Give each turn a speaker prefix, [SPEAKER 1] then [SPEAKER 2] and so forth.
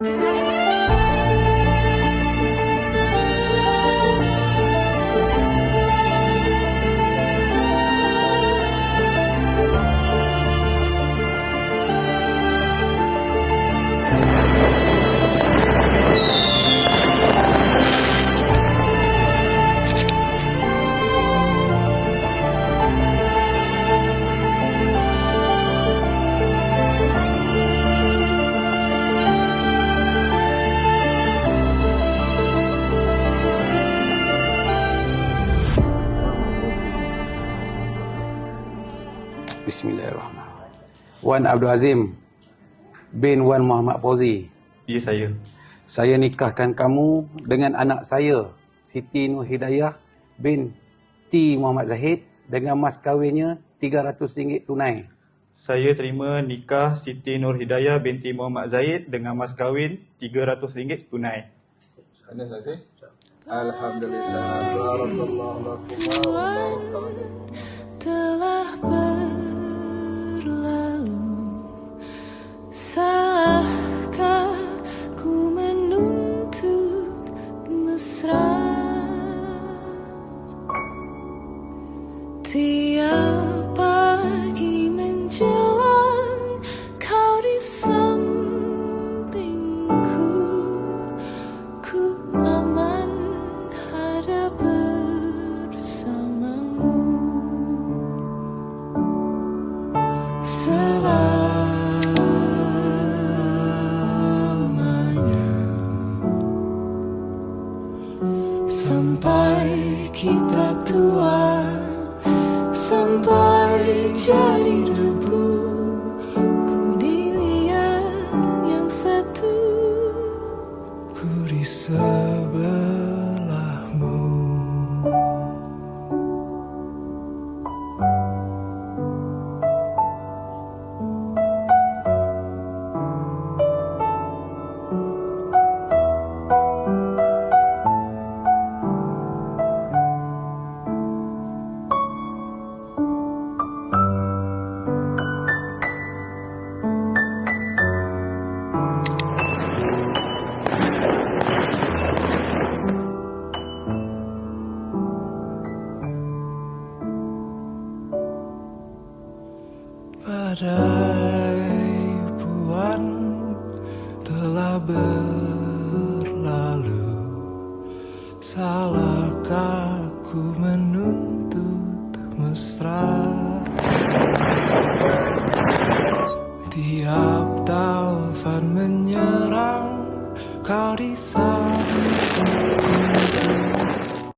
[SPEAKER 1] Thank you. Bismillahirrahmanirrahim. Wan Abdul Azim bin Wan Muhammad Fauzi.
[SPEAKER 2] Ya saya.
[SPEAKER 1] Saya nikahkan kamu dengan anak saya, Siti Nur Hidayah bin T. Muhammad Zahid dengan mas kahwinnya RM300 tunai.
[SPEAKER 2] Saya terima nikah Siti Nur Hidayah binti Muhammad Zaid dengan mas kahwin RM300 tunai.
[SPEAKER 3] Alhamdulillah. Barakallahu lakum wa barakallahu
[SPEAKER 4] telah Tiap pagi menjelang kau di sampingku Ku aman ada bersamamu. Selamanya Sampai kita tua Sampai jadi debu. Ku dilihat yang satu. Ku di Puan telah berlalu. Salahkah ku menuntut mesra? Tiap taufan menyerang Kau